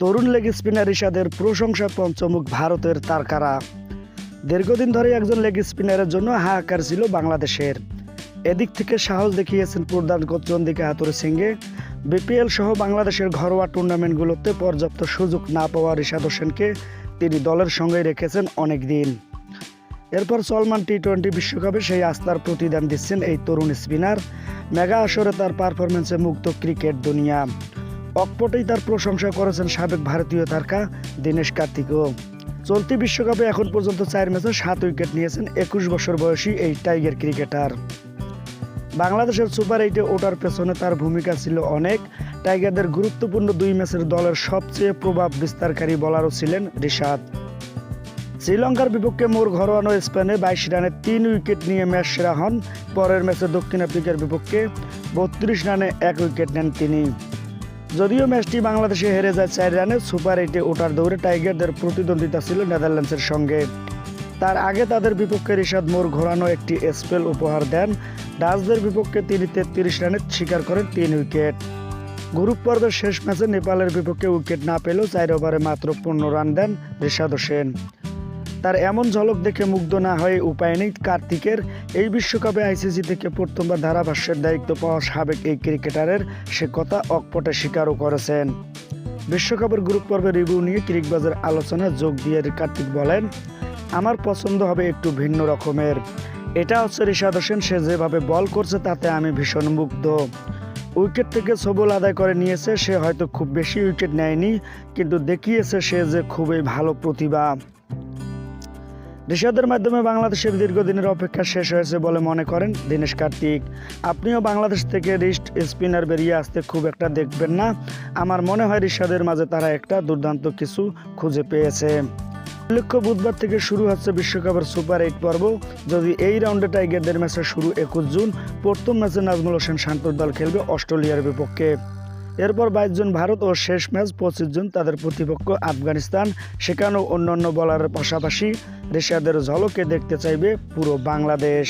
তরুণ leg spinner রিশাদের প্রশংসা পঞ্চমুখ ভারতের তারকারা। দীর্ঘদিন ধরে একজন লেগ স্পিনারের জন্য হাহাকার ছিল বাংলাদেশের। এদিক থেকে সাহস দেখিয়েছেন প্রধান কোচ হাতুর সিংহে। বিপিএল সহ বাংলাদেশের ঘরোয়া টুর্নামেন্টগুলোতে পর্যাপ্ত সুযোগ না পাওয়া রিশাদ হোসেনকে তিনি দলের সঙ্গে রেখেছেন অনেক দিন এরপর সলমান টি টোয়েন্টি বিশ্বকাপে সেই আস্থার প্রতিদান দিচ্ছেন এই তরুণ স্পিনার। মেগা আসরে তার পারফরমেন্সে মুক্ত ক্রিকেট দুনিয়া। অকপটেই তার প্রশংসা করেছেন সাবেক ভারতীয় তারকা দীনেশ কার্তিকও। চলতি বিশ্বকাপে এখন পর্যন্ত চার ম্যাচে সাত উইকেট নিয়েছেন একুশ বছর বয়সী এই টাইগার ক্রিকেটার। বাংলাদেশের সুপার এইটে ওঠার পেছনে তার ভূমিকা ছিল অনেক। টাইগারদের গুরুত্বপূর্ণ দুই ম্যাচের দলের সবচেয়ে প্রভাব বিস্তারকারী বলারও ছিলেন রিশাদ। শ্রীলঙ্কার বিপক্ষে মোর ঘরোয়ানো স্পেনে বাইশ রানে তিন উইকেট নিয়ে ম্যাচ সেরা হন। পরের ম্যাচে দক্ষিণ আফ্রিকার বিপক্ষে বত্রিশ রানে এক উইকেট নেন তিনি। যদিও ম্যাচটি বাংলাদেশে হেরে যায় চার রানে, সুপার এইটে ওঠার দৌড়ে টাইগারদের প্রতিদ্বন্দ্বিতা ছিল নেদারল্যান্ডসের সঙ্গে। তার আগে তাদের বিপক্ষে রিশাদ মোর ঘোরানো একটি স্পেল উপহার দেন। ডাচদের বিপক্ষে তিনি তেত্রিশ রানে শিকার করেন তিন উইকেট। গ্রুপ পর্বের শেষ ম্যাচে নেপালের বিপক্ষে উইকেট না পেলেও চার ওভারে মাত্র পনেরো রান দেন রিশাদ হোসেন। তার এমন ঝলক দেখে মুগ্ধ না হয়ে উপায় নেই কার্তিকের। এই বিশ্বকাপে আইসিসি থেকে প্রথমবার ধারাভাষ্যের দায়িত্ব পাওয়া সাবেক এই ক্রিকেটারের সে কথা অকপটে স্বীকারও করেছেন। বিশ্বকাপের গ্রুপ পর্বে রিভিউ নিয়ে ক্রিকবাজের আলোচনায় যোগ দিয়ে কার্তিক বলেন, আমার পছন্দ হবে একটু ভিন্ন রকমের। এটা হচ্ছে রিশাদ হোসেন, সে যেভাবে বল করছে তাতে আমি ভীষণ মুগ্ধ। উইকেট থেকে সবল আদায় করে নিয়েছে, সে হয়তো খুব বেশি উইকেট নেয়নি, কিন্তু দেখিয়েছে সে যে খুবই ভালো প্রতিভা। রিশাদের মাধ্যমে বাংলাদেশের দীর্ঘদিনের অপেক্ষা শেষ হয়েছে বলে মনে করেন দীনেশ কার্তিক। আপনিও বাংলাদেশ থেকে রিস্ট স্পিনার বেরিয়ে আসতে খুব একটা দেখবেন না। আমার মনে হয় রিশাদের মাঝে তারা একটা দুর্দান্ত কিছু খুঁজে পেয়েছে। উল্লেখ্য, বুধবার থেকে শুরু হচ্ছে বিশ্বকাপের সুপার এইট পর্ব। যদি এই রাউন্ডে টাইগারদের ম্যাচে শুরু একুশ জুন, প্রথম ম্যাচে নাজমুল হোসেন শান্তর দল খেলবে অস্ট্রেলিয়ার বিপক্ষে। এরপর বাইশ জন ভারত ও শেষ ম্যাচ পঁচিশ জন তাদের প্রতিপক্ষ আফগানিস্তান। সেখানেও অন্যান্য বলারের পাশাপাশি রেশিয়াদের ঝলকে দেখতে চাইবে পুরো বাংলাদেশ।